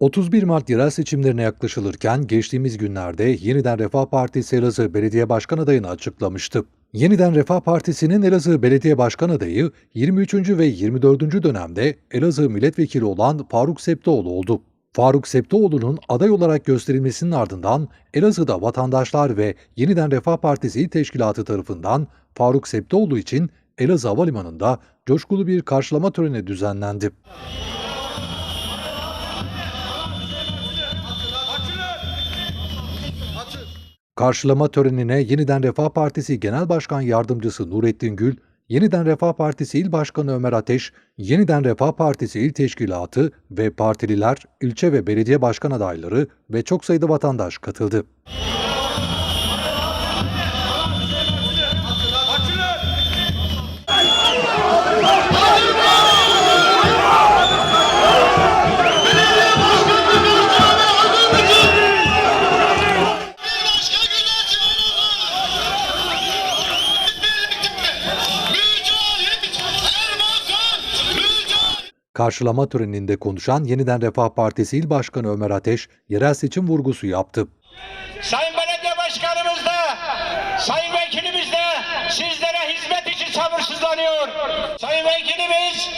31 Mart yerel seçimlerine yaklaşılırken geçtiğimiz günlerde Yeniden Refah Partisi Elazığ Belediye Başkan adayını açıklamıştı. Yeniden Refah Partisi'nin Elazığ Belediye Başkan adayı 23. ve 24. dönemde Elazığ Milletvekili olan Faruk Septoğlu oldu. Faruk Septoğlu'nun aday olarak gösterilmesinin ardından Elazığ'da vatandaşlar ve Yeniden Refah Partisi İl Teşkilatı tarafından Faruk Septoğlu için Elazığ Havalimanı'nda coşkulu bir karşılama töreni düzenlendi. Karşılama törenine Yeniden Refah Partisi Genel Başkan Yardımcısı Nurettin Gül, Yeniden Refah Partisi İl Başkanı Ömer Ateş, Yeniden Refah Partisi İl Teşkilatı ve partililer, ilçe ve belediye başkan adayları ve çok sayıda vatandaş katıldı. Karşılama töreninde konuşan Yeniden Refah Partisi İl Başkanı Ömer Ateş, yerel seçim vurgusu yaptı. Sayın Belediye Başkanımız da, Sayın Vekilimiz de sizlere hizmet için sabırsızlanıyor. Sayın Vekilimiz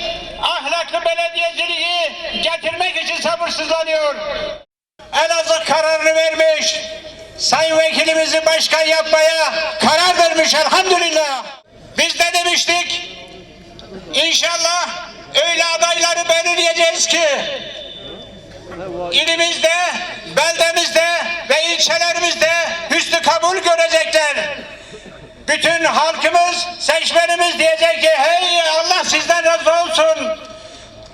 ahlaklı belediyeciliği getirmek için sabırsızlanıyor. Elazığ kararını vermiş. Sayın Vekilimizi başkan yapmaya karar vermiş elhamdülillah. Biz de demiştik İnşallah öyle adayları belirleyeceğiz ki ilimizde, beldemizde ve ilçelerimizde hüsnü kabul görecekler. Bütün halkımız, seçmenimiz diyecek ki hey Allah sizden razı olsun.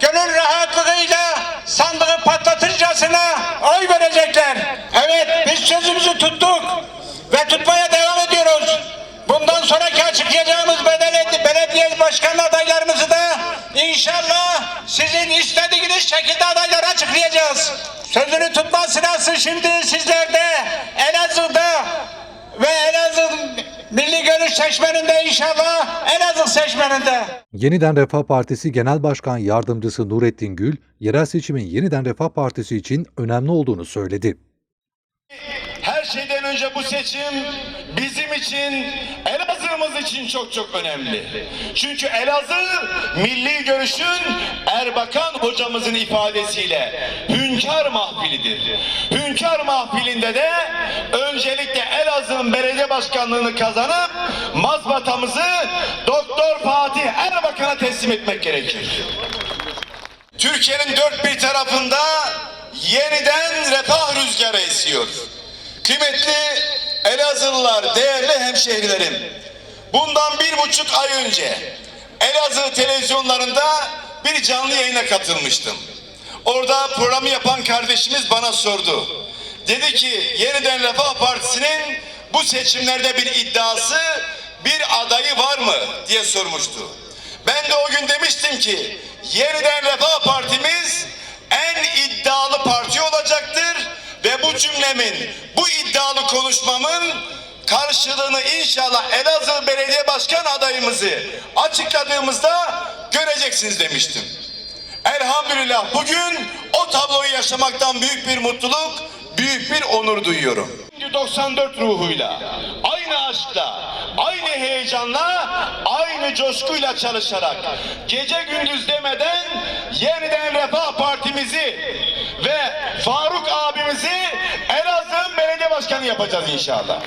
Gönül rahatlığıyla sandığı patlatırcasına oy verecekler. Evet biz sözümüzü tuttuk ve tutmaya devam ediyoruz. Bundan sonraki açıklayacağımız belediye, başkan adaylarımızı da inşallah sizin istediğiniz şekilde adayları açıklayacağız. Sözünü tutma sırası şimdi sizlerde Elazığ'da ve Elazığ Milli Görüş seçmeninde inşallah Elazığ seçmeninde. Yeniden Refah Partisi Genel Başkan Yardımcısı Nurettin Gül, yerel seçimin Yeniden Refah Partisi için önemli olduğunu söyledi. Her şeyden önce bu seçim bizim için, Elazığ'ımız için çok çok önemli. Çünkü Elazığ milli görüşün Erbakan hocamızın ifadesiyle hünkâr mahfilidir. Hünkâr mahfilinde de öncelikle Elazığ'ın belediye başkanlığını kazanıp mazbatamızı Doktor Fatih Erbakan'a teslim etmek gerekir. Türkiye'nin dört bir tarafında yeniden refah rüzgarı esiyor. Kıymetli Elazığlılar, değerli hemşehrilerim. Bundan bir buçuk ay önce Elazığ televizyonlarında bir canlı yayına katılmıştım. Orada programı yapan kardeşimiz bana sordu. Dedi ki yeniden Refah Partisi'nin bu seçimlerde bir iddiası, bir adayı var mı diye sormuştu. Ben de o gün demiştim ki yeniden Refah Partimiz en iddialı parti olacaktır ve bu cümlemin, bu iddialı konuşmamın karşılığını inşallah Elazığ Belediye Başkan adayımızı açıkladığımızda göreceksiniz demiştim. Elhamdülillah bugün o tabloyu yaşamaktan büyük bir mutluluk, büyük bir onur duyuyorum. 94 ruhuyla, aynı aşkla, aynı heyecanla, aynı coşkuyla çalışarak, gece gündüz demeden yeniden Refah Partimizi ve Faruk abimizi Elazığ Belediye Başkanı yapacağız inşallah.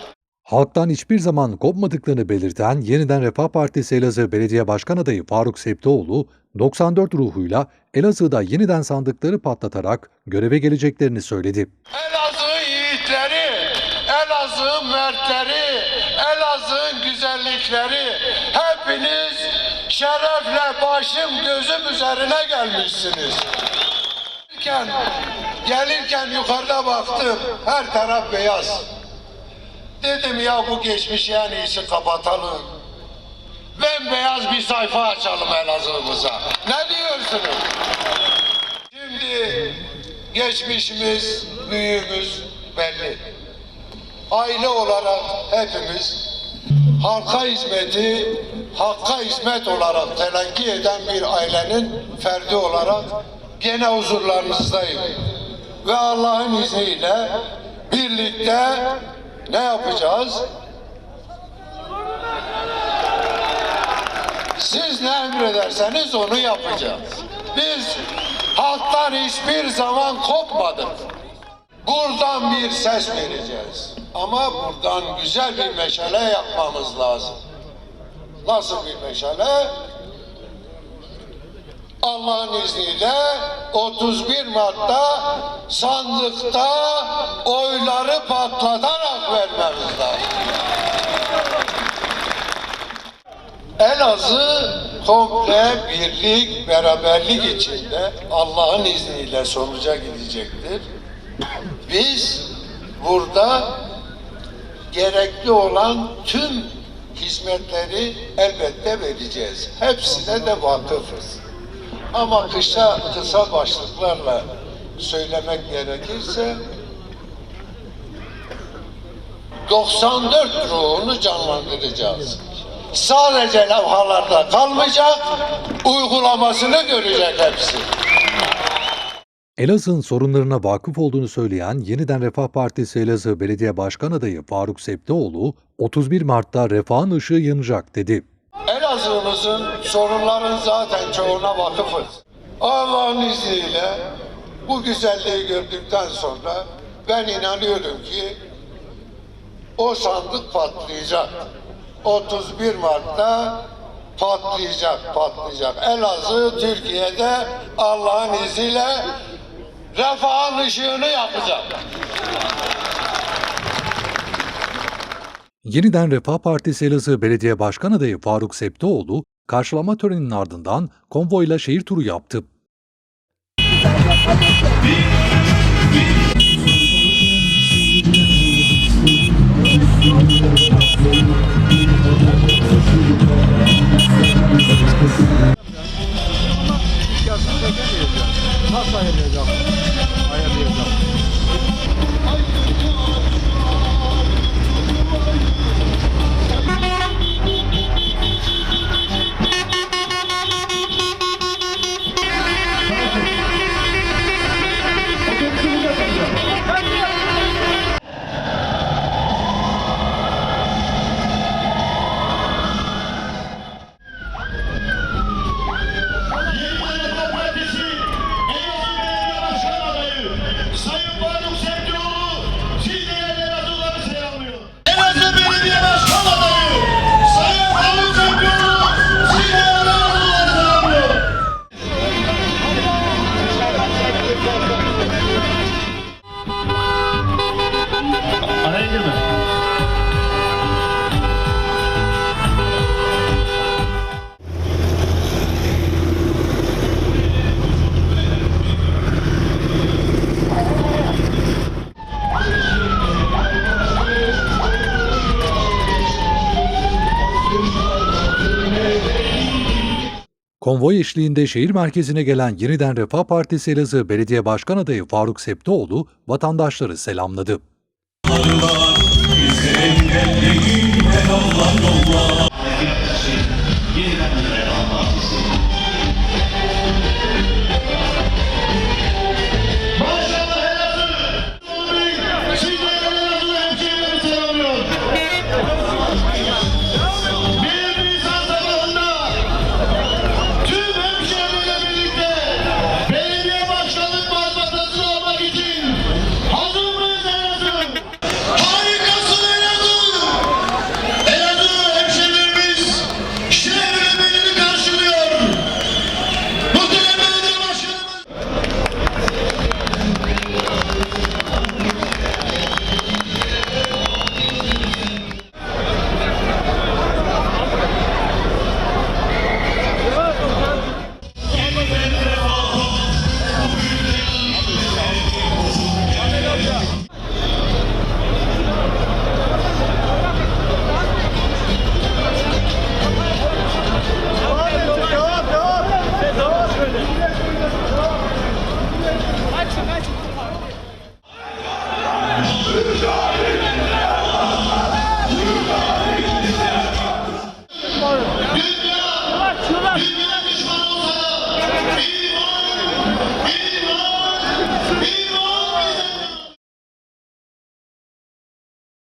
Halktan hiçbir zaman kopmadıklarını belirten Yeniden Refah Partisi Elazığ Belediye Başkan adayı Faruk Septoğlu, 94 ruhuyla Elazığ'da yeniden sandıkları patlatarak göreve geleceklerini söyledi. Elazığ yiğitleri, Elazığ mertleri, Elazığ'ın güzellikleri hepiniz şerefle başım gözüm üzerine gelmişsiniz. Gelirken, gelirken yukarıda baktım her taraf beyaz. Dedim ya bu geçmişi en iyisi kapatalım. Bembeyaz bir sayfa açalım Elazığ'ımıza. Ne diyorsunuz? Şimdi geçmişimiz, büyüğümüz belli. Aile olarak hepimiz halka hizmeti, hakka hizmet olarak telakki eden bir ailenin ferdi olarak gene huzurlarınızdayım. ve Allah'ın izniyle birlikte ne yapacağız? Siz ne emrederseniz onu yapacağız. Biz halktan hiçbir zaman kopmadık. Buradan bir ses vereceğiz. Ama buradan güzel bir meşale yapmamız lazım. Nasıl bir meşale? Allah'ın izniyle 31 Mart'ta sandıkta oyları patlatarak vermemiz lazım. Elazığ komple birlik, beraberlik içinde Allah'ın izniyle sonuca gidecektir. Biz burada gerekli olan tüm hizmetleri elbette vereceğiz. Hepsine de vakıfız. Ama kısa, kısa başlıklarla söylemek gerekirse 94 ruhunu canlandıracağız. Sadece levhalarda kalmayacak, uygulamasını görecek hepsi. Elazığ'ın sorunlarına vakıf olduğunu söyleyen Yeniden Refah Partisi Elazığ Belediye Başkan Adayı Faruk Septioğlu, 31 Mart'ta refahın ışığı yanacak dedi. Elazığ'ımızın sorunların zaten çoğuna vakıfız. Allah'ın izniyle bu güzelliği gördükten sonra ben inanıyorum ki o sandık patlayacak. 31 Mart'ta patlayacak, patlayacak. Elazığ Türkiye'de Allah'ın izniyle refahın ışığını yakacak. Yeniden Refah Partisi Elazığ Belediye Başkan Adayı Faruk Septioğlu, karşılama töreninin ardından konvoyla şehir turu yaptı. Yeniden Konvoy eşliğinde şehir merkezine gelen Yeniden Refah Partisi Elazığ Belediye Başkan Adayı Faruk Septioğlu vatandaşları selamladı. Allah